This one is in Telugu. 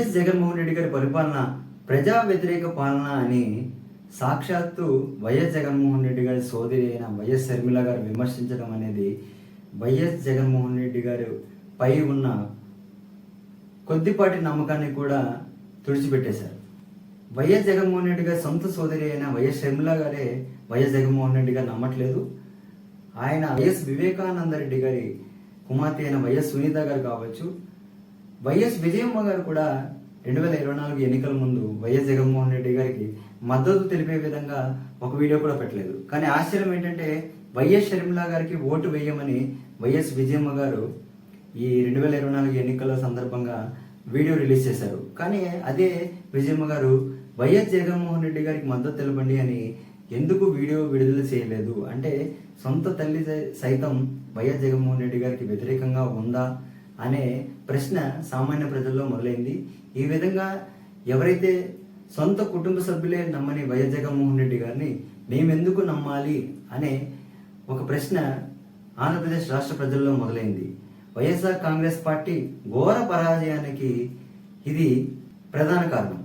వైఎస్ జగన్మోహన్ రెడ్డి గారి పరిపాలన ప్రజా వ్యతిరేక పాలన అని సాక్షాత్తు వైఎస్ జగన్మోహన్ రెడ్డి గారి సోదరి అయిన వైఎస్ శర్మిల గారు విమర్శించడం అనేది వైఎస్ జగన్మోహన్ రెడ్డి గారు పై ఉన్న కొద్దిపాటి నమ్మకాన్ని కూడా తుడిచిపెట్టేశారు. వైఎస్ జగన్మోహన్ రెడ్డి గారి సొంత సోదరి అయిన వైఎస్ షర్మిల గారే వైఎస్ జగన్మోహన్ రెడ్డి గారు నమ్మట్లేదు. ఆయన వైఎస్ వివేకానంద రెడ్డి గారి కుమార్తె అయిన వైఎస్ సునీత గారు కావచ్చు వైఎస్ విజయమ్మ గారు కూడా రెండు వేల ఇరవై నాలుగు ఎన్నికల ముందు వైఎస్ జగన్మోహన్ రెడ్డి గారికి మద్దతు తెలిపే విధంగా ఒక వీడియో కూడా పెట్టలేదు. కానీ ఆశ్చర్యం ఏంటంటే వైఎస్ షర్మిలా గారికి ఓటు వేయమని వైఎస్ విజయమ్మ గారు ఈ రెండు వేల ఇరవై నాలుగు ఎన్నికల సందర్భంగా వీడియో రిలీజ్ చేశారు. కానీ అదే విజయమ్మ గారు వైఎస్ జగన్మోహన్ రెడ్డి గారికి మద్దతు తెలపండి అని ఎందుకు వీడియో విడుదల చేయలేదు? అంటే సొంత తల్లి సైతం వైఎస్ జగన్మోహన్ రెడ్డి గారికి వ్యతిరేకంగా ఉందా? అనే ప్రశ్న సామాన్య ప్రజల్లో మొదలైంది. ఈ విధంగా ఎవరైతే సొంత కుటుంబ సభ్యులే నమ్మని వైఎస్ జగన్మోహన్ రెడ్డి గారిని మేమెందుకు నమ్మాలి అనే ఒక ప్రశ్న ఆంధ్రప్రదేశ్ రాష్ట్ర ప్రజల్లో మొదలైంది. వైఎస్ఆర్ కాంగ్రెస్ పార్టీ ఘోర పరాజయానికి ఇది ప్రధాన కారణం.